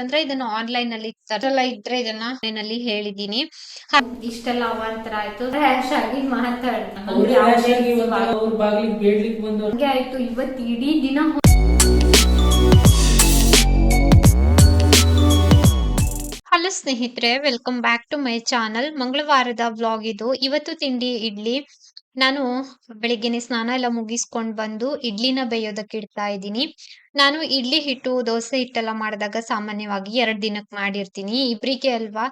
ಅಂದ್ರೆ ಇದನ್ನ ಆನ್ಲೈನ್ ಅಲ್ಲಿ ತರಲ್ಲ ಇದ್ರೆ ಇದನ್ನ ಆನ್ಲೈನ್ ಅಲ್ಲಿ ಹೇಳಿದೀನಿ ಇಷ್ಟೆಲ್ಲ ಅವಾಂತರ ಆಯ್ತು. ರ್ಯಾಶ್ ಆಗಿ ಆಯ್ತು. ಇವತ್ತು ಇಡೀ ದಿನ ಹಲೋ ಸ್ನೇಹಿತರೆ welcome back to my channel ಮಂಗಳವಾರದ vlog ಇದು. ಇವತ್ತು ತಿಂಡಿ ಇಡ್ಲಿ. ನಾನು ಬೆಳಿಗ್ಗೆನೆ ಸ್ನಾನ ಎಲ್ಲ ಮುಗಿಸ್ಕೊಂಡ್ ಬಂದು ಇಡ್ಲಿನ ಬೇಯೋದಕ್ಕೆ ಇಡ್ತಾ ಇದ್ದೀನಿ. ನಾನು ಇಡ್ಲಿ ಹಿಟ್ಟು, ದೋಸೆ ಹಿಟ್ಟೆಲ್ಲ ಮಾಡಿದಾಗ ಸಾಮಾನ್ಯವಾಗಿ ಎರಡ್ ದಿನಕ್ಕೆ ಮಾಡಿರ್ತೀನಿ. ಇಬ್ರಿಗೆ ಅಲ್ವಾ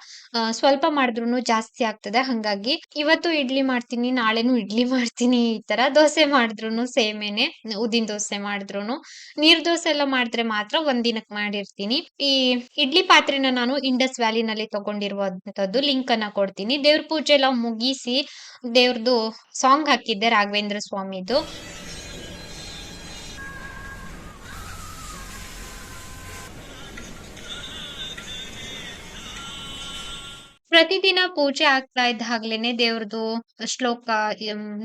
ಸ್ವಲ್ಪ ಮಾಡಿದ್ರು ಜಾಸ್ತಿ ಆಗ್ತದೆ. ಹಂಗಾಗಿ ಇವತ್ತು ಇಡ್ಲಿ ಮಾಡ್ತೀನಿ, ನಾಳೆನು ಇಡ್ಲಿ ಮಾಡ್ತೀನಿ ಈ ತರ. ದೋಸೆ ಮಾಡಿದ್ರು ಸೇಮೇನೆ, ಉದ್ದಿನ ದೋಸೆ ಮಾಡಿದ್ರು ನೀರ್ ದೋಸೆ ಎಲ್ಲ ಮಾಡಿದ್ರೆ ಮಾತ್ರ ಒಂದ್ ದಿನಕ್ಕೆ ಮಾಡಿರ್ತೀನಿ. ಈ ಇಡ್ಲಿ ಪಾತ್ರೆನ ನಾನು ಇಂಡಸ್ ವ್ಯಾಲಿನಲ್ಲಿ ತಗೊಂಡಿರುವಂತದ್ದು ಲಿಂಕ್ ಅನ್ನ ಕೊಡ್ತೀನಿ. ದೇವ್ರ ಪೂಜೆ ಎಲ್ಲ ಮುಗಿಸಿ ದೇವ್ರದ್ದು ಸಾಂಗ್ ಹಾಕಿದ್ದೆ ರಾಘವೇಂದ್ರ ಸ್ವಾಮಿದು. ಪ್ರತಿದಿನ ಪೂಜೆ ಆಗ್ತಾ ಇದ್ದಾಗ್ಲೇನೆ ದೇವ್ರದು ಶ್ಲೋಕ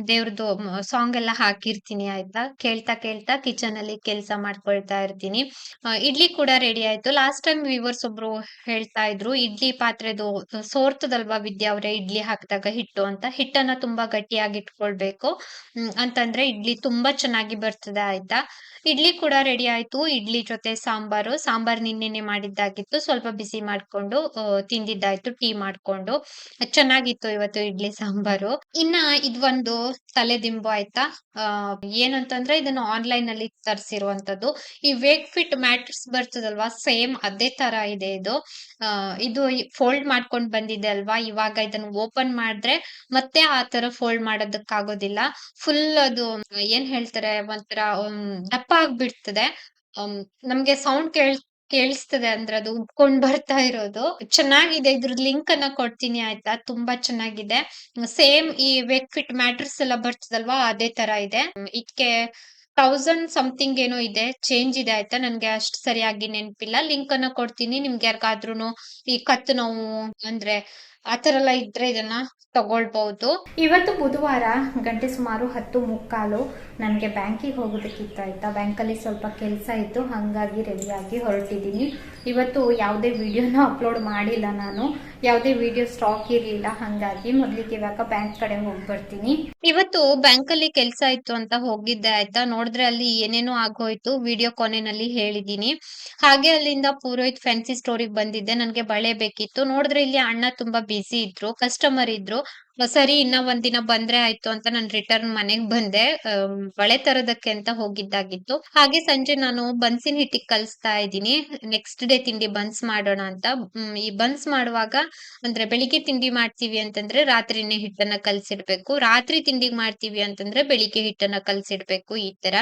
ದೇವ್ರದು ಸಾಂಗ್ ಎಲ್ಲ ಹಾಕಿರ್ತೀನಿ ಆಯ್ತಾ? ಕೇಳ್ತಾ ಕೇಳ್ತಾ ಕಿಚನ್ ಅಲ್ಲಿ ಕೆಲಸ ಮಾಡ್ಕೊಳ್ತಾ ಇರ್ತೀನಿ. ಇಡ್ಲಿ ಕೂಡ ರೆಡಿ ಆಯ್ತು. ಲಾಸ್ಟ್ ಟೈಮ್ ವಿವರ್ಸ್ ಒಬ್ರು ಹೇಳ್ತಾ ಇದ್ರು, ಇಡ್ಲಿ ಪಾತ್ರೆದು ಸೋರ್ತದಲ್ವಾ ವಿದ್ಯಾ ಅವ್ರೆ, ಇಡ್ಲಿ ಹಾಕಿದಾಗ ಹಿಟ್ಟು ಅಂತ? ಹಿಟ್ಟನ್ನ ತುಂಬಾ ಗಟ್ಟಿಯಾಗಿ ಇಟ್ಕೊಳ್ಬೇಕು. ಅಂತಂದ್ರೆ ಇಡ್ಲಿ ತುಂಬಾ ಚೆನ್ನಾಗಿ ಬರ್ತದೆ ಆಯ್ತಾ? ಇಡ್ಲಿ ಕೂಡ ರೆಡಿ ಆಯ್ತು. ಇಡ್ಲಿ ಜೊತೆ ಸಾಂಬಾರು. ಸಾಂಬಾರ್ ನಿನ್ನೆನೆ ಮಾಡಿದ್ದಾಗಿತ್ತು. ಸ್ವಲ್ಪ ಬಿಸಿ ಮಾಡ್ಕೊಂಡು ತಿಂದಿದ್ದಾಯ್ತು. ಟೀ ಮಾಡ್ಕೊಂಡು ಚೆನ್ನಾಗಿತ್ತು ಇವತ್ತು ಇಡ್ಲಿ ಸಾಂಬಾರು. ಇನ್ನ ಇದೊಂದು ತಲೆದಿಂಬು ಆಯ್ತಾ? ಆ, ಏನಂತಂದ್ರೆ ಇದನ್ನ ಆನ್ಲೈನ್ ಅಲ್ಲಿ ತರಿಸಿರುವಂತದ್ದು ಈ ವೇಕ್ ಫಿಟ್ ಮ್ಯಾಟ್ರಿಕ್ಸ್ ಬರ್ತದಲ್ವಾ? ಸೇಮ್ ಅದೇ ತರ ಇದೆ ಇದು. ಇದು ಫೋಲ್ಡ್ ಮಾಡ್ಕೊಂಡ್ ಬಂದಿದೆ ಅಲ್ವಾ? ಇವಾಗ ಇದನ್ನ ಓಪನ್ ಮಾಡಿದ್ರೆ ಮತ್ತೆ ಆ ತರ ಫೋಲ್ಡ್ ಮಾಡೋದಕ್ಕಾಗೋದಿಲ್ಲ. ಫುಲ್ ಅದು, ಏನ್ ಹೇಳ್ತಾರೆ, ಒಂಥರ ದಪ್ಪ ಆಗ್ಬಿಡ್ತದೆ. ನಮ್ಗೆ ಸೌಂಡ್ ಕೇಳ್ ಕೇಳಿಸ್ತದೆ ಅಂದ್ರೆ ಅದು ಉಬ್ಕೊಂಡ್ ಬರ್ತಾ ಇರೋದು. ಚೆನ್ನಾಗಿದೆ ಇದ್ರ ಲಿಂಕ್ ಅನ್ನ ಕೊಡ್ತೀನಿ, ಆಯ್ತಾ? ತುಂಬಾ ಚೆನ್ನಾಗಿದೆ. ಸೇಮ್ ಈ ವೆಕ್ ಫಿಟ್ ಮ್ಯಾಟ್ರಿಕ್ಸ್ ಎಲ್ಲ ಬರ್ತದಲ್ವಾ, ಅದೇ ತರ ಇದೆ. ಇದಕ್ಕೆ ತೌಸಂಡ್ ಸಮಥಿಂಗ್ ಏನೋ ಇದೆ ಚೇಂಜ್ ಇದೆ, ಆಯ್ತಾ? ನನ್ಗೆ ಅಷ್ಟು ಸರಿಯಾಗಿ ನೆನಪಿಲ್ಲ. ಲಿಂಕ್ ಅನ್ನ ಕೊಡ್ತೀನಿ, ನಿಮ್ಗೆ ಯಾರಿಗಾದ್ರೂ ಈ ಕತ್ತು ನೋವು ಅಂದ್ರೆ ಆತರ ಎಲ್ಲ ಇದ್ರೆ ಇದನ್ನ ತಗೊಳ್ಬಹುದು. ಇವತ್ತು ಬುಧವಾರ ಗಂಟೆ ಸುಮಾರು ಹತ್ತು ಮುಕ್ಕಾಲು ನನಗೆ ಬ್ಯಾಂಕಿಗೆ ಹೋಗೋದಕ್ಕಿತ್ತು ಆಯ್ತಾ. ಬ್ಯಾಂಕಲ್ಲಿ ಸ್ವಲ್ಪ ಕೆಲಸ ಇತ್ತು ಹಾಗಾಗಿ ರೆಡಿಯಾಗಿ ಹೊರಟಿದ್ದೀನಿ. ಇವತ್ತು ಯಾವುದೇ ವಿಡಿಯೋನ ಅಪ್ಲೋಡ್ ಮಾಡಿಲ್ಲ ನಾನು. ಯಾವುದೇ ವಿಡಿಯೋ ಸ್ಟಾಕ್ ಇರಲಿಲ್ಲ ಹಾಗಾಗಿ ಮೊದಲಿಗೆ ಇವಾಗ ಬ್ಯಾಂಕ್ ಕಡೆ ಹೋಗಿ ಬರ್ತೀನಿ ಇವತ್ತು ಬ್ಯಾಂಕಲ್ಲಿ ಕೆಲಸ ಇತ್ತು ಅಂತ ಹೋಗಿದ್ದೆ ಆಯ್ತಾ. ನೋಡಿದ್ರೆ ಅಲ್ಲಿ ಏನೇನೋ ಆಗೋಯ್ತು ವಿಡಿಯೋ ಕೊನೆನಲ್ಲಿ ಹೇಳಿದೀನಿ ಹಾಗೆ ಅಲ್ಲಿಂದ ಪೂರೋಹಿತ್ ಫ್ಯಾನ್ಸಿ ಸ್ಟೋರಿಗೆ ಬಂದಿದ್ದೆ ನನಗೆ ಬಳೆ ಬೇಕಿತ್ತು. ನೋಡಿದ್ರೆ ಇಲ್ಲಿ ಅಣ್ಣ ತುಂಬಾ ಬಿಸಿ ಇದ್ರು ಕಸ್ಟಮರ್ ಇದ್ರು ಸರಿ, ಇನ್ನ ಒಂದಿನ ಬಂದ್ರೆ ಆಯ್ತು ಅಂತ ನಾನು ರಿಟರ್ನ್ ಮನೆಗ್ ಬಂದೆ. ಬಳೆ ತರೋದಕ್ಕೆ ಅಂತ ಹೋಗಿದ್ದಾಗಿತ್ತು. ಹಾಗೆ ಸಂಜೆ ನಾನು ಬನ್ಸಿನ ಹಿಟ್ಟಿಗೆ ಕಲಿಸ್ತಾ ಇದ್ದೀನಿ. ನೆಕ್ಸ್ಟ್ ಡೇ ತಿಂಡಿ ಬನ್ಸ್ ಮಾಡೋಣ ಅಂತ. ಈ ಬನ್ಸ್ ಮಾಡುವಾಗ ಅಂದ್ರೆ ಬೆಳಿಗ್ಗೆ ತಿಂಡಿ ಮಾಡ್ತೀವಿ ಅಂತಂದ್ರೆ ರಾತ್ರಿನೇ ಹಿಟ್ಟನ್ನ ಕಲ್ಸಿಡ್ಬೇಕು. ರಾತ್ರಿ ತಿಂಡಿಗೆ ಮಾಡ್ತೀವಿ ಅಂತಂದ್ರೆ ಬೆಳಿಗ್ಗೆ ಹಿಟ್ಟನ್ನ ಕಲ್ಸಿಡ್ಬೇಕು ಈ ತರ.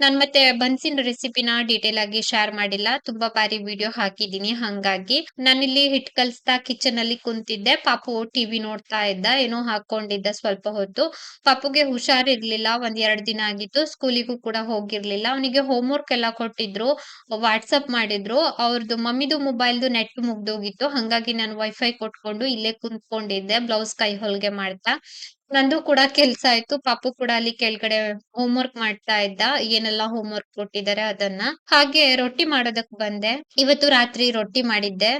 ನಾನ್ ಮತ್ತೆ ಬನ್ಸಿನ ರೆಸಿಪಿನ ಡೀಟೇಲ್ ಆಗಿ ಶೇರ್ ಮಾಡಿಲ್ಲ. ತುಂಬಾ ಬಾರಿ ವಿಡಿಯೋ ಹಾಕಿದೀನಿ ಹಂಗಾಗಿ ನಾನಿಲ್ಲಿ ಹಿಟ್ ಕಲ್ಸ್ತಾ ಕಿಚನ್ ಅಲ್ಲಿ ಕುಂತಿದ್ದೆ. ಪಾಪು ಟಿವಿ ನೋಡ್ತಾ ಇದ್ದ. ಏನೋ ಹಾಕೊಂಡಿದ್ದ ಸ್ವಲ್ಪ ಹೊತ್ತು. ಪಾಪುಗೆ ಹುಷಾರಿರ್ಲಿಲ್ಲ, ಒಂದ್ ಎರಡ್ ದಿನ ಆಗಿತ್ತು ಸ್ಕೂಲಿಗೂ ಕೂಡ ಹೋಗಿರ್ಲಿಲ್ಲ. ಅವನಿಗೆ ಹೋಮ್ವರ್ಕ್ ಎಲ್ಲ ಕೊಟ್ಟಿದ್ರು ವಾಟ್ಸಪ್ ಮಾಡಿದ್ರು. ಅವ್ರದ್ದು ಮಮ್ಮಿದು ಮೊಬೈಲ್ದು ನೆಟ್ ಮುಗ್ದೋಗಿತ್ತು. ಹಂಗಾಗಿ ನಾನು ವೈಫೈ ಕೊಟ್ಕೊಂಡು ಇಲ್ಲೇ ಕುಂತ್ಕೊಂಡಿದ್ದೆ ಬ್ಲೌಸ್ ಕೈ ಹೊಲ್ಗೆ ಮಾಡ್ತಾ. ನಂದು ಕೂಡ ಕೆಲ್ಸ ಆಯ್ತು. ಪಾಪು ಕೂಡ ಅಲ್ಲಿ ಕೆಳಗಡೆ ಹೋಮ್ ವರ್ಕ್ ಮಾಡ್ತಾ ಇದ್ದ. ಏನೆಲ್ಲ ಹೋಮ್ವರ್ಕ್ ಕೊಟ್ಟಿದ್ದಾರೆ ಅದನ್ನ. ಹಾಗೆ ರೊಟ್ಟಿ ಮಾಡೋದಕ್ ಬಂದೆ. ಇವತ್ತು ರಾತ್ರಿ ರೊಟ್ಟಿ ಮಾಡಿದ್ದೆ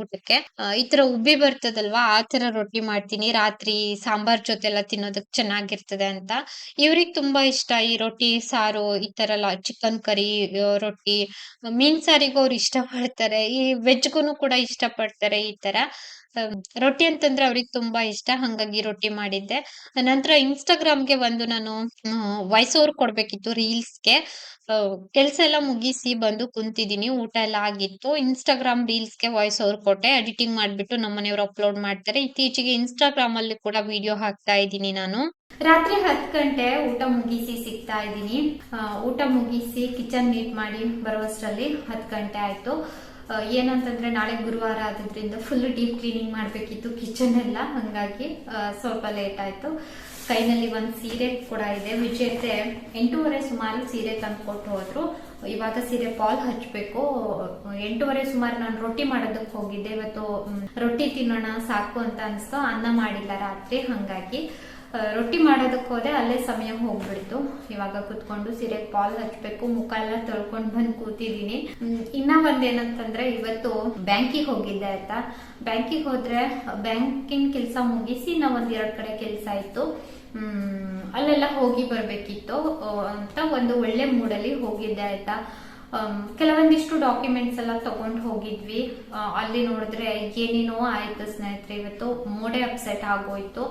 ಊಟಕ್ಕೆ. ಈ ತರ ಉಬ್ಬಿ ಬರ್ತದಲ್ವಾ, ಆ ತರ ರೊಟ್ಟಿ ಮಾಡ್ತೀನಿ. ರಾತ್ರಿ ಸಾಂಬಾರ್ ಜೊತೆ ಎಲ್ಲ ತಿನ್ನೋದಕ್ ಚೆನ್ನಾಗಿರ್ತದೆ ಅಂತ. ಇವ್ರಿಗ್ ತುಂಬಾ ಇಷ್ಟ. ಈ ರೊಟ್ಟಿ, ಸಾರು, ಈ ತರ ಎಲ್ಲ ಚಿಕನ್ ಕರಿ ರೊಟ್ಟಿ, ಮೀನ್ ಸಾರಿಗೂ ಅವ್ರು ಇಷ್ಟ ಪಡ್ತಾರೆ ಈ ವೆಜ್ಗೂನು ಕೂಡ ಇಷ್ಟ ಪಡ್ತಾರೆ ಈ ತರ. ರೊಟ್ಟಿ ಅಂತಂದ್ರೆ ಅವ್ರಿಗೆ ತುಂಬಾ ಇಷ್ಟ. ಹಂಗಾಗಿ ರೊಟ್ಟಿ ಮಾಡಿದ್ದೆ. ನಂತರ ಇನ್ಸ್ಟಾಗ್ರಾಮ್ಗೆ ಒಂದು ನಾನು ವಾಯ್ಸ್ ಓವರ್ ಕೊಡ್ಬೇಕಿತ್ತು ರೀಲ್ಸ್ಗೆ. ಕೆಲಸ ಎಲ್ಲ ಮುಗಿಸಿ ಬಂದು ಕುಂತಿದ್ದೀನಿ, ಊಟ ಎಲ್ಲ ಆಗಿತ್ತು. ಇನ್ಸ್ಟಾಗ್ರಾಮ್ ರೀಲ್ಸ್ಗೆ ವಾಯ್ಸ್ ಓವರ್ ಕೊಟ್ಟೆ ಎಡಿಟಿಂಗ್ ಮಾಡಿಬಿಟ್ಟು ನಮ್ಮನೆಯವರು ಅಪ್ಲೋಡ್ ಮಾಡ್ತಾರೆ. ಇತ್ತೀಚೆಗೆ ಇನ್ಸ್ಟಾಗ್ರಾಮ್ ಅಲ್ಲಿ ಕೂಡ ವಿಡಿಯೋ ಹಾಕ್ತಾ ಇದ್ದೀನಿ ನಾನು. ರಾತ್ರಿ ಹತ್ತು ಗಂಟೆ ಊಟ ಮುಗಿಸಿ ಸಿಗ್ತಾ ಇದ್ದೀನಿ. ಊಟ ಮುಗಿಸಿ ಕಿಚನ್ ನೀಟ್ ಮಾಡಿ ಬರುವಷ್ಟರಲ್ಲಿ ಹತ್ತು ಗಂಟೆ ಆಯ್ತು. ಏನಂತಂದ್ರೆ ನಾಳೆ ಗುರುವಾರ ಆದ್ರಿಂದ ಫುಲ್ ಡೀಪ್ ಕ್ಲೀನಿಂಗ್ ಮಾಡ್ಬೇಕಿತ್ತು ಕಿಚನ್ ಎಲ್ಲ. ಹಂಗಾಗಿ ಸ್ವಲ್ಪ ಲೇಟ್ ಆಯ್ತು. ಕೈನಲ್ಲಿ ಒಂದ್ ಸೀರೆ ಕೂಡ ಇದೆ. ವಿಜಯತೆ ಎಂಟೂವರೆ ಸುಮಾರು ಸೀರೆ ತಂದು ಕೊಟ್ಟು ಹೋದ್ರು. ಇವಾಗ ಸೀರೆ ಪಾಲ್ ಹಚ್ಬೇಕು. ಎಂಟೂವರೆ ಸುಮಾರು ನಾನು ರೊಟ್ಟಿ ಮಾಡೋದಕ್ಕೆ ಹೋಗಿದ್ದೆ. ಇವತ್ತು ರೊಟ್ಟಿ ತಿನ್ನೋಣ, ಸಾಕು ಅಂತ ಅನ್ಸ್ತು. ಅನ್ನ ಮಾಡಿಲ್ಲ ರಾತ್ರಿ. ಹಂಗಾಗಿ ರೊಟ್ಟಿ ಮಾಡೋದಕ್ಕೆ ಹೋದೆ, ಅಲ್ಲೇ ಸಮಯ ಹೋಗ್ಬಿಡ್ತು. ಇವಾಗ ಕುತ್ಕೊಂಡು ಸೀರೆ ಪಾಲ್ ಹಚ್ಬೇಕು, ಮುಖ ಎಲ್ಲ ತೊಳ್ಕೊಂಡು ಬಂದು ಕೂತಿದೀನಿ ಇನ್ನ ಒಂದೇನಂತಂದ್ರೆ ಇವತ್ತು ಬ್ಯಾಂಕಿಗೆ ಹೋಗಿದ್ದೆ ಆಯ್ತಾ ಬ್ಯಾಂಕಿಗೆ ಹೋದ್ರೆ ಬ್ಯಾಂಕಿನ ಕೆಲಸ ಮುಗಿಸಿ ನಾವ್ ಒಂದ್ ಎರಡ್ ಕಡೆ ಕೆಲಸ ಇತ್ತು ಅಲ್ಲೆಲ್ಲ ಹೋಗಿ ಬರ್ಬೇಕಿತ್ತು. ಅಂತ ಒಂದು ಒಳ್ಳೆ ಮೂಡಲ್ಲಿ ಹೋಗಿದ್ದೆ ಆಯ್ತಾ. ಕೆಲವೊಂದಿಷ್ಟು ಡಾಕ್ಯುಮೆಂಟ್ಸ್ ಎಲ್ಲ ತಗೊಂಡ್ ಹೋಗಿದ್ವಿ. ಅಲ್ಲಿ ನೋಡಿದ್ರೆ ಏನೇನೋ ಆಯ್ತು ಸ್ನೇಹಿತರೆ, ಇವತ್ತು ಮೋಡೆ ಅಪ್ಸೆಟ್ ಆಗೋಯ್ತು.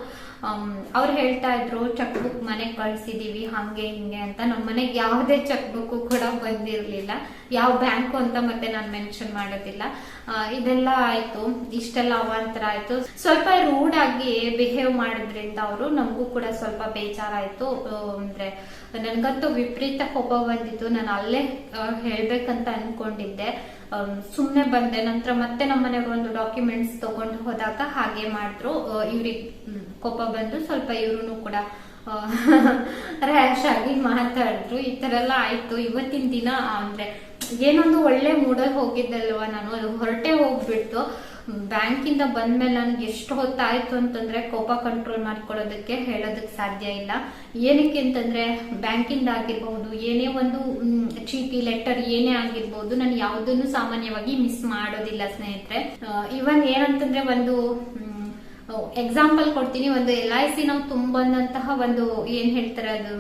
ಅವ್ರು ಹೇಳ್ತಾ ಇದ್ರು ಚೆಕ್ ಬುಕ್ ಮನೆಗೆ ಕಳ್ಸಿದೀವಿ, ಹಂಗೆ ಹಿಂಗೆ ಅಂತ. ನಮ್ಮ ಮನೆಗೆ ಯಾವ್ದೇ ಚೆಕ್ ಬುಕ್ ಕೂಡ ಬಂದಿರಲಿಲ್ಲ. ಯಾವ ಬ್ಯಾಂಕು ಅಂತ ಮತ್ತೆ ನಾನು ಮೆನ್ಷನ್ ಮಾಡೋದಿಲ್ಲ. ಇದೆಲ್ಲ ಆಯ್ತು. ಇಷ್ಟೆಲ್ಲ ಅವಾಂತರ ಆಯ್ತು. ಸ್ವಲ್ಪ ರೂಡ್ ಆಗಿ ಬಿಹೇವ್ ಮಾಡಿದ್ರಿಂದ ಅವರು, ನಮಗೂ ಕೂಡ ಸ್ವಲ್ಪ ಬೇಜಾರಾಯ್ತು. ಅಂದ್ರೆ ನನ್ಗಂತೂ ವಿಪರೀತ ಕೋಪ ಬಂದಿತ್ತು. ನಾನು ಅಲ್ಲೇ ಹೇಳ್ಬೇಕಂತ ಅನ್ಕೊಂಡಿದ್ದೆ. ಸುಮ್ಮನೆ ಬಂದೆ. ನಂತರ ಮತ್ತೆ ನಮ್ಮನೆಗೆ ಒಂದು ಡಾಕ್ಯುಮೆಂಟ್ಸ್ ತಗೊಂಡು ಹೋದಾಗ ಹಾಗೆ ಮಾಡಿದ್ರು. ಇವ್ರಿಗೆ ಕೋಪ ಬಂದು ಸ್ವಲ್ಪ ಇವ್ರು ಕೂಡ ರ್ಯಾಶ್ ಆಗಿ ಮಾತಾಡಿದ್ರು. ಈ ತರ ಎಲ್ಲ ಆಯ್ತು. ಇವತ್ತಿನ ದಿನ ಅಂದ್ರೆ ಏನೊಂದು ಒಳ್ಳೆ ಮೂಡಲ್ಲಿ ಹೋಗಿದ್ದಲ್ವ ನಾನು, ಅದು ಹೊರಟೆ ಹೋಗ್ಬಿಟ್ಟು ಬ್ಯಾಂಕಿಂದ ಬಂದ್ಮೇಲೆ ನನ್ಗೆ ಎಷ್ಟು ಹೊತ್ತಾಯ್ತು ಅಂತಂದ್ರೆ ಕೋಪ ಕಂಟ್ರೋಲ್ ಮಾಡ್ಕೊಳ್ಳೋದಕ್ಕೆ ಹೇಳೋದಕ್ಕೆ ಸಾಧ್ಯ ಇಲ್ಲ. ಏನಕ್ಕೆ ಅಂತಂದ್ರೆ ಬ್ಯಾಂಕಿಂದ ಆಗಿರ್ಬಹುದು ಏನೇ ಒಂದು ಚೀಟಿ ಲೆಟರ್ ಏನೇ ಆಗಿರ್ಬಹುದು ನಾನು ಯಾವುದನ್ನು ಸಾಮಾನ್ಯವಾಗಿ ಮಿಸ್ ಮಾಡೋದಿಲ್ಲ ಸ್ನೇಹಿತರೆ. ಇವನ್ ಏನಂತಂದ್ರೆ ಒಂದು ಎಕ್ಸಾಂಪಲ್ ಕೊಡ್ತೀನಿ. ಒಂದು ಎಲ್ ಐ ಸಿ ನಾವು ತುಂಬಂದಂತಹ ಒಂದು ಏನ್ ಹೇಳ್ತಾರೆ ಅದು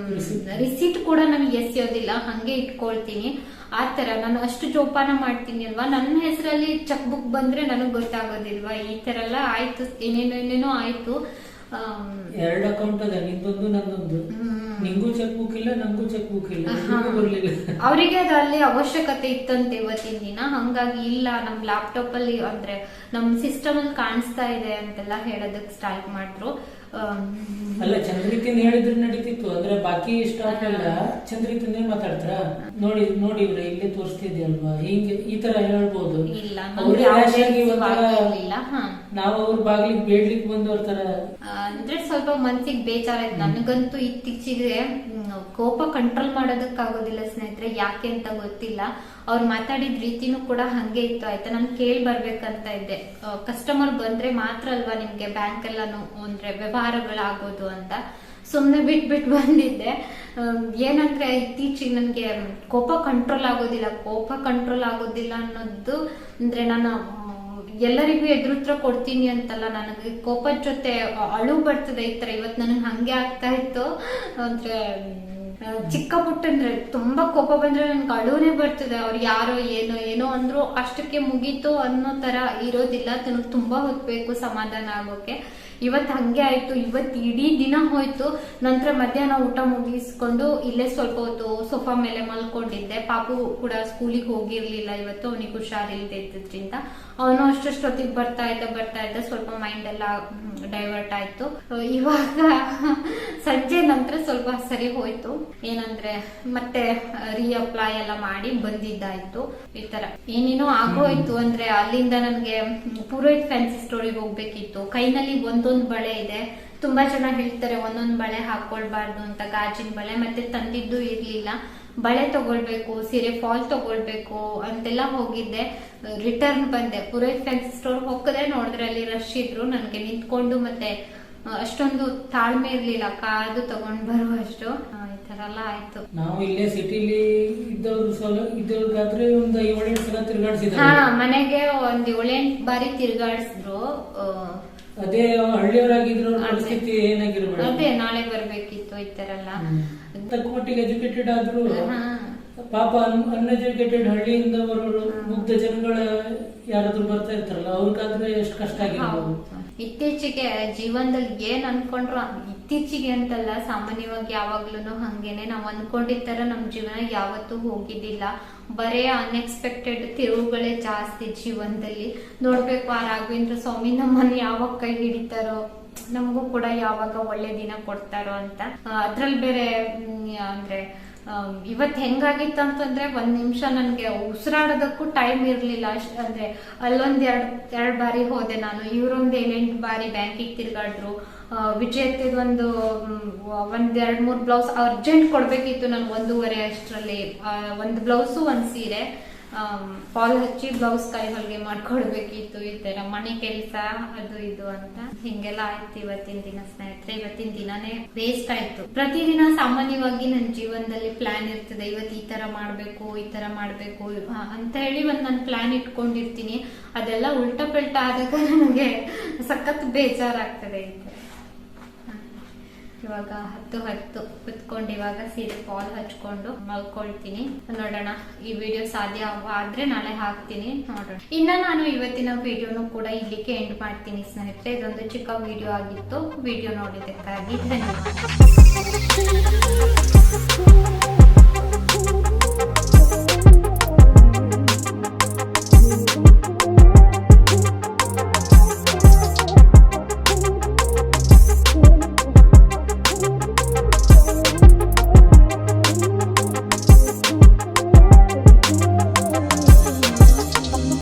ರಿಸೀಟ್ ಕೂಡ ನಮ್ಗೆ ಎಸೆಯೋದಿಲ್ಲ. ಹಂಗೆ ಇಟ್ಕೊಳ್ತೀನಿ. ಆ ತರ ನಾನು ಅಷ್ಟು ಜೋಪಾನ ಮಾಡ್ತೀನಿ ಅಲ್ವಾ? ನನ್ನ ಹೆಸರಲ್ಲಿ ಚೆಕ್ ಬುಕ್ ಬಂದ್ರೆ ನನಗ್ ಗೊತ್ತಾಗೋದಿಲ್ವಾ? ಈ ತರ ಎಲ್ಲ ಆಯ್ತು. ಏನೇನೋ ಏನೇನೋ ಆಯ್ತು. ಎರಡು ಅಕೌಂಟ್ ಅದ ನಿಂದೊಂದು ನಂದೊಂದು. ನಿಂಗೂ ಚೆಕ್ ಬುಕ್ ಇಲ್ಲ ನಂಗೂ ಚೆಕ್ ಬುಕ್ ಇಲ್ಲ ಅವರಿಗೆ ಅದು ಅಲ್ಲಿ ಅವಶ್ಯಕತೆ ಇತ್ತಂತೆ ಇವತ್ತಿನ ದಿನ ಹಂಗಾಗಿ ಇಲ್ಲ ನಮ್ ಲ್ಯಾಪ್ಟಾಪ್ ಅಲ್ಲಿ ಅಂದ್ರೆ ನಮ್ ಸಿಸ್ಟಮ್ ಅಲ್ಲಿ ಕಾಣಿಸ್ತಾ ಇದೆ ಅಂತೆಲ್ಲ ಹೇಳೋದಕ್ ಸ್ಟಾರ್ಟ್ ಮಾಡಿದ್ರು. ಅಲ್ಲ ಚಂದ್ರಿಕಿನ್ ಹೇಳಿದ್ರೆ ನಡೀತಿತ್ತು. ಅಂದ್ರೆ ಬಾಕಿ ಸ್ಟಾಫ್ ಎಲ್ಲ ಚಂದ್ರಿಕಿನ್ನೇ ಮಾತಾಡ್ತಾರ? ನೋಡಿ ನೋಡಿ ಇಲ್ಲಿ ತೋರಿಸ್ತಿದ್ದೆ ತೋರಿಸ್ತಿದ್ಯಲ್ವಾ? ಹಿಂಗೆ ಈ ತರ ಹೇಳ್ಬೋದು. ನಾವು ಅವ್ರ ಬಾಗ್ಲಿಗೆ ಬೇಡ್ಲಿಕ್ಕೆ ಬಂದವ್ರ ತರ. ಅಂದ್ರೆ ಸ್ವಲ್ಪ ಮನ್ಸಿಗೆ ಬೇಜಾರಾಯ್ತು. ನನಗಂತೂ ಇತ್ತೀಚೆಗೆ ಕೋಪ ಕಂಟ್ರೋಲ್ ಮಾಡೋದಕ್ಕಾಗೋದಿಲ್ಲ ಸ್ನೇಹಿತರೆ, ಯಾಕೆ ಅಂತ ಗೊತ್ತಿಲ್ಲ. ಅವ್ರು ಮಾತಾಡಿದ ರೀತಿನೂ ಕೂಡ ಹಂಗೆ ಇತ್ತು. ಆಯ್ತಾ? ನಾನು ಕೇಳಿ ಬರ್ಬೇಕಂತ ಇದ್ದೆ. ಕಸ್ಟಮರ್ ಬಂದ್ರೆ ಮಾತ್ರ ಅಲ್ವಾ ನಿಮ್ಗೆ ಬ್ಯಾಂಕ್ ಎಲ್ಲಾನು ಅಂದ್ರೆ ವ್ಯವಹಾರಗಳಾಗೋದು ಅಂತ. ಸುಮ್ಮನೆ ಬಿಟ್ಬಿಟ್ಟು ಬಂದಿದ್ದೆ. ಏನಂದ್ರೆ ಇತ್ತೀಚೆಗೆ ನನಗೆ ಕೋಪ ಕಂಟ್ರೋಲ್ ಆಗೋದಿಲ್ಲ. ಕೋಪ ಕಂಟ್ರೋಲ್ ಆಗೋದಿಲ್ಲ ಅನ್ನೋದು ಅಂದ್ರೆ ನಾನು ಎಲ್ಲರಿಗೂ ಎದುರುತ್ರ ಕೊಡ್ತೀನಿ ಅಂತಲ್ಲ ನನಗೆ ಕೋಪದ ಜೊತೆ ಅಳು ಬರ್ತದೆ ಈ ತರ ಇವತ್ತು ನನಗೆ ಹಂಗೆ ಆಗ್ತಾ ಇತ್ತು. ಅಂದ್ರೆ ಚಿಕ್ಕ ಪುಟ್ಟ ಅಂದ್ರೆ ತುಂಬಾ ಕೋಪ ಬಂದ್ರೆ ನನ್ಗೆ ಅಳುನೇ ಬರ್ತದೆ. ಅವ್ರು ಯಾರೋ ಏನೋ ಏನೋ ಅಂದ್ರು ಅಷ್ಟಕ್ಕೆ ಮುಗೀತು ಅನ್ನೋ ತರ ಇರೋದಿಲ್ಲ. ನನಗೆ ತುಂಬಾ ಹೊತ್ಬೇಕು ಸಮಾಧಾನ ಆಗೋಕೆ ಇವತ್ತು ಹಂಗೆ ಆಯ್ತು, ಇವತ್ತು ಇಡೀ ದಿನ ಹೋಯ್ತು. ನಂತರ ಮಧ್ಯಾಹ್ನ ಊಟ ಮುಗಿಸ್ಕೊಂಡು ಇಲ್ಲೇ ಸ್ವಲ್ಪ ಹೊತ್ತು ಸೋಫಾ ಮೇಲೆ ಮಲ್ಕೊಂಡಿದ್ದೆ. ಪಾಪು ಕೂಡ ಸ್ಕೂಲಿಗೆ ಹೋಗಿರ್ಲಿಲ್ಲ ಇವತ್ತು, ಅವನಿಗೆ ಹುಷಾರಿಲ್ದೆ ಇದ್ದಿದ್ರಿಂದ. ಅವನು ಅಷ್ಟೊತ್ತಿಗೆ ಬರ್ತಾ ಇದ್ದ ಬರ್ತಾ ಇದ್ದ, ಸ್ವಲ್ಪ ಮೈಂಡ್ ಎಲ್ಲ ಡೈವರ್ಟ್ ಆಯ್ತು. ಇವಾಗ ಸಂಜೆ ನಂತರ ಸ್ವಲ್ಪ ಸರಿ ಹೋಯ್ತು. ಏನಂದ್ರೆ ಮತ್ತೆ ರೀಅಪ್ಲೈ ಎಲ್ಲ ಮಾಡಿ ಬಂದಿದ್ದಾಯ್ತು. ಈ ತರ. ಏನೇನೋ ಆಗೋಯ್ತು ಅಂದ್ರೆ ಅಲ್ಲಿಂದ ನನ್ಗೆ ಪುರೋಹಿತ್ ಫ್ಯಾನ್ಸಿ ಸ್ಟೋರಿಗೆ ಹೋಗ್ಬೇಕಿತ್ತು. ಕೈನಲ್ಲಿ ಒಂದೊಂದ್ ಬಳೆ ಇದೆ. ತುಂಬಾ ಜನ ಹೇಳ್ತಾರೆ ಒಂದೊಂದ್ ಬಳೆ ಹಾಕೊಳ್ಬಾರ್ದು ಅಂತ ಗಾಜಿನ ಬಳೆ ಮತ್ತೆ ತಂದಿದ್ದು ಇರ್ಲಿಲ್ಲ. ಬಳೆ ತಗೊಳ್ಬೇಕು ಸೀರೆ ಫಾಲ್ ತಗೊಳ್ಬೇಕು ಅಂತೆಲ್ಲ ಹೋಗಿದ್ದೆ. ರಿಟರ್ನ್ ಬಂದೆ. ಪುರೋಹಿತ್ ಫ್ಯಾನ್ಸಿ ಸ್ಟೋರ್ ಹೋಗದೆ ನೋಡಿದ್ರೆ ಅಲ್ಲಿ ರಶ್ ಇದ್ರು ನನ್ಗೆ ನಿಂತ್ಕೊಂಡು ಮತ್ತೆ ಅಷ್ಟೊಂದು ತಾಳ್ಮೆ ಇರ್ಲಿಲ್ಲ. ಕಾದು ತಗೊಂಡ್ ಬರುವಷ್ಟು. ಈ ತರ ಎಲ್ಲ ಆಯ್ತು. ನಾವು ಇಲ್ಲೇ ಸಿಟಿಲಿ ಇದ್ದವ್ರಿಗಾದ್ರೆ ಒಂದು ಏಳೆಂಟು ಸಲ ಹಾ ತಿರ್ಗಾಡ್ಸಿದ್ದಾರೆ ಮನೆಗೆ ಒಂದ್ ಏಳೆಂಟು ಬಾರಿ ತಿರ್ಗಾಡ್ಸಿದ್ರು. ಅದೇ ಹಳ್ಳಿಯವರಾಗಿದ್ರು. ಪರಿಸ್ಥಿತಿ ಏನಾಗಿರ್ಬೇಡ ಅದೇ ನಾಳೆ ಬರ್ಬೇಕಿತ್ತು ಈ ತರ ಎಲ್ಲ ತಕ್ಕ ಮಟ್ಟಿಗೆ ಎಜುಕೇಟೆಡ್ ಆದ್ರು. ಪಾಪ ಅನ್ಎಜುಕೇಟೆಡ್ ಹಳ್ಳಿಯಿಂದ ಬರೋರು ಮುಗ್ಧ ಜನಗಳ ಯಾರಾದ್ರೂ ಬರ್ತಾ ಇರ್ತಾರಲ್ಲ ಅವ್ರಿಗಾದ್ರೆ ಎಷ್ಟು ಕಷ್ಟ ಆಗಿರ್ಬೋದು. ಇತ್ತೀಚೆಗೆ ಜೀವನದಲ್ಲಿ ಏನ್ ಅನ್ಕೊಂಡ್ರು ಇತ್ತೀಚೆಗೆ ಅಂತಲ್ಲ, ಸಾಮಾನ್ಯವಾಗಿ ಯಾವಾಗ್ಲೂ ಹಂಗೇನೆ ನಾವ್ ಅನ್ಕೊಂಡಿದ್ ತರ ನಮ್ ಜೀವನ ಯಾವತ್ತೂ ಹೋಗಿದ್ದಿಲ್ಲ. ಬರೇ ಅನ್ಎಕ್ಸ್ಪೆಕ್ಟೆಡ್ ತಿರುವುಗಳೇ ಜಾಸ್ತಿ ಜೀವನದಲ್ಲಿ. ನೋಡ್ಬೇಕು ಆ ರಾಘವೇಂದ್ರ ಸ್ವಾಮಿ ನಮ್ಮನ್ನ ಯಾವಾಗ ಕೈ ಹಿಡಿತಾರೋ, ನಮಗೂ ಕೂಡ ಯಾವಾಗ ಒಳ್ಳೆ ದಿನ ಕೊಡ್ತಾರೋ ಅಂತ. ಅದ್ರಲ್ಲಿ ಬೇರೆ ಅಂದ್ರೆ ಆಮ್, ಇವತ್ ಹೆಂಗಾಗಿತ್ತು ಅಂತಂದ್ರೆ ಒಂದ್ ನಿಮಿಷ ನನ್ಗೆ ಉಸಿರಾಡೋದಕ್ಕೂ ಟೈಮ್ ಇರ್ಲಿಲ್ಲ. ಅಷ್ಟು ಅಂದ್ರೆ ಅಲ್ಲೊಂದ್ ಎರಡ್ ಎರಡ್ ಬಾರಿ ಹೋದೆ ನಾನು. ಇವ್ರೊಂದ್ ಏಳೆಂಟು ಬಾರಿ ಬ್ಯಾಂಕಿಗೆ ತಿರ್ಗಾಡ್ರು. ವಿಜಯತ್ತೆದ್ ಒಂದು ಒಂದ್ ಎರಡ್ ಮೂರ್ ಬ್ಲೌಸ್ ಅರ್ಜೆಂಟ್ ಕೊಡ್ಬೇಕಿತ್ತು ನನ್ಗೆ ಒಂದೂವರೆ ಅಷ್ಟರಲ್ಲಿ. ಒಂದ್ ಬ್ಲೌಸು ಒಂದ್ ಸೀರೆ. ಫಾಲ್ ಹಚ್ಚಿ ಬ್ಲೌಸ್ ಕೈ ಹೊಲಿಗೆ ಮಾಡ್ಕೊಡ್ಬೇಕಿತ್ತು. ಈ ತರ ಮನೆ ಕೆಲಸ, ಅದು ಇದು ಅಂತ. ಹಿಂಗೆಲ್ಲ ಆಯ್ತು ಇವತ್ತಿನ ದಿನ ಸ್ನೇಹಿತರೆ. ಇವತ್ತಿನ ದಿನಾನೇ ವೇಸ್ಟ್ ಆಯ್ತು. ಪ್ರತಿದಿನ ಸಾಮಾನ್ಯವಾಗಿ ನನ್ನ ಜೀವನದಲ್ಲಿ ಪ್ಲಾನ್ ಇರ್ತದೆ. ಇವತ್ತು ಈ ತರ ಮಾಡ್ಬೇಕು, ಈ ತರ ಮಾಡ್ಬೇಕು ಅಂತ ಹೇಳಿ ಒಂದ್ ನಾನು ಪ್ಲಾನ್ ಇಟ್ಕೊಂಡಿರ್ತೀನಿ. ಅದೆಲ್ಲ ಉಲ್ಟಾ ಪಲ್ಟಾ ಆದಾಗ ನನಗೆ ಸಖತ್ ಬೇಜಾರಾಗ್ತದೆ ಇವಾಗ ಹತ್ತು ಹತ್ತು ಕುತ್ಕೊಂಡು ಇವಾಗ ಸೀರೆ ಫಾಲ್ ಹಚ್ಕೊಂಡು ಮಲ್ಕೊಳ್ತೀನಿ. ನೋಡೋಣ, ಈ ವಿಡಿಯೋ ಸಾಧ್ಯ ಆದ್ರೆ ನಾಳೆ ಹಾಕ್ತೀನಿ. ನೋಡೋಣ. ಇನ್ನ ನಾನು ಇವತ್ತಿನ ವಿಡಿಯೋನು ಕೂಡ ಇಲ್ಲಿಗೆ ಎಂಡ್ ಮಾಡ್ತೀನಿ ಸ್ನೇಹಿತರೆ. ಇದೊಂದು ಚಿಕ್ಕ ವಿಡಿಯೋ ಆಗಿತ್ತು. ವಿಡಿಯೋ ನೋಡಿದ್ದಕ್ಕಾಗಿ ಧನ್ಯವಾದ.